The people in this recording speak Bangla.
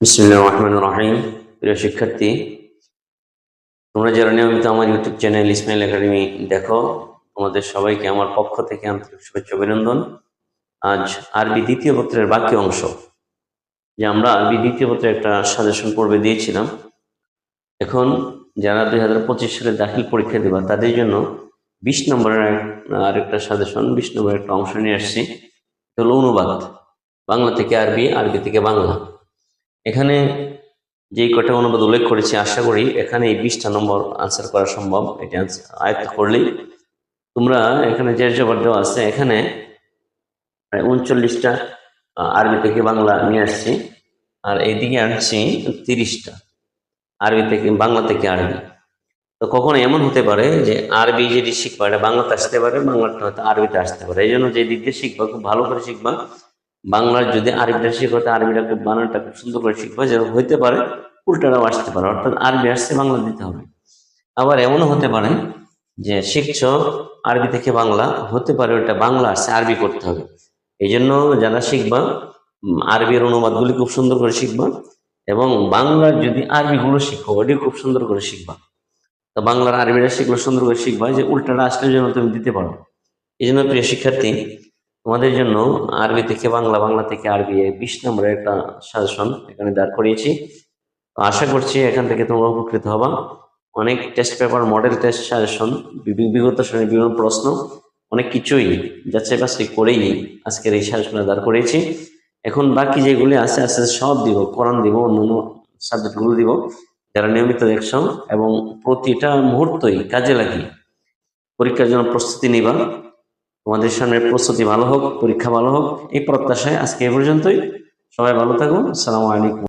বিসমুল্লাহ রহিম প্রিয় শিক্ষার্থী, তোমরা যারা নিয়মিত আমার ইউটিউব চ্যানেল ইসমাইল একাডেমি দেখো, তোমাদের সবাইকে আমার পক্ষ থেকে আন্তরিক শুভেচ্ছা অভিনন্দন। আজ আরবি দ্বিতীয় পত্রের বাকি অংশ, যে আমরা আরবি দ্বিতীয় পত্রে একটা সাজেশন পর্বে দিয়েছিলাম। এখন যারা দুই হাজার পঁচিশ সালে দাখিল পরীক্ষা দেবা, তাদের জন্য বিশ নম্বরের আরেকটা সাজেশন বিশ নম্বরের একটা অংশ নিয়ে আসছি। হলো অনুবাদ, বাংলা থেকে আরবি আরবি থেকে বাংলা। এখানে যেই কটা অনুবাদ উল্লেখ করেছি, আশা করি এখানে এই বিশটা নম্বর আনসার করা সম্ভব। এটা আয়ত্ত করলেই তোমরা এখানে যে জবাব দেওয়া আছে, এখানে প্রায় উনচল্লিশটা আরবি থেকে বাংলা নিয়ে আসছি, আর এইদিকে আনছি তিরিশটা, আরবি থেকে, বাংলা থেকে আরবি। তো কখনো এমন হতে পারে যে আরবি যেটি শিখবা, এটা বাংলাতে আসতে পারে, বাংলাটা হয়তো আরবিতে আসতে পারে। এই জন্য যে দিক দিয়ে শিখবা, খুব ভালো করে শিখবা বাংলার যদি আরবিটা শিখো, তো আরবিটা খুব বানানটা খুব সুন্দর করে শিখবা যে হইতে পারে, উল্টাটাও আসতে পারে। অর্থাৎ আরবি আসছে, বাংলা দিতে হবে। আবার এমনও হতে পারে যে শিখছো আরবি থেকে বাংলা, হতে পারে ওটা বাংলা আসছে, আরবি করতে হবে। এই জন্য যারা শিখবা আরবির অনুবাদগুলি খুব সুন্দর করে শিখবা, এবং বাংলার যদি আরবিগুলো শিখো, ওটি খুব সুন্দর করে শিখবা। তো বাংলার আরবিটা শিখলে সুন্দর করে শিখবা, যে উল্টাটা আসলে যেন তুমি দিতে পারো। এই জন্য প্রিয় শিক্ষার্থী তোমাদের জন্য আরবি থেকে বাংলা বাংলা থেকে আরবি বিশ নম্বরের একটা সাজেশন এখানে দাঁড় করিয়েছি। আশা করছি এখান থেকে তোমরা উপকৃত হবা। অনেক test paper model test suggestion বিগত শ্রেণির বিভিন্ন প্রশ্ন, অনেক কিছুই যাচাই বাছাই করেই আজকের এই সাজেশনে দাঁড় করিয়েছি। এখন বাকি যেগুলি আছে, আস্তে আস্তে সব দিব, কোরআন দিব, অন্যান্য সাবজেক্টগুলো দিব, যারা নিয়মিত দেখছ এবং প্রতিটা মুহূর্তই কাজে লাগিয়ে পরীক্ষার জন্য প্রস্তুতি নিবা। তোমাদের সামনে প্রস্তুতি ভালো হোক, পরীক্ষা ভালো হোক, এই প্রত্যাশায় আজকে এ পর্যন্তই। সবাই ভালো থাকুন। আসসালামু আলাইকুম।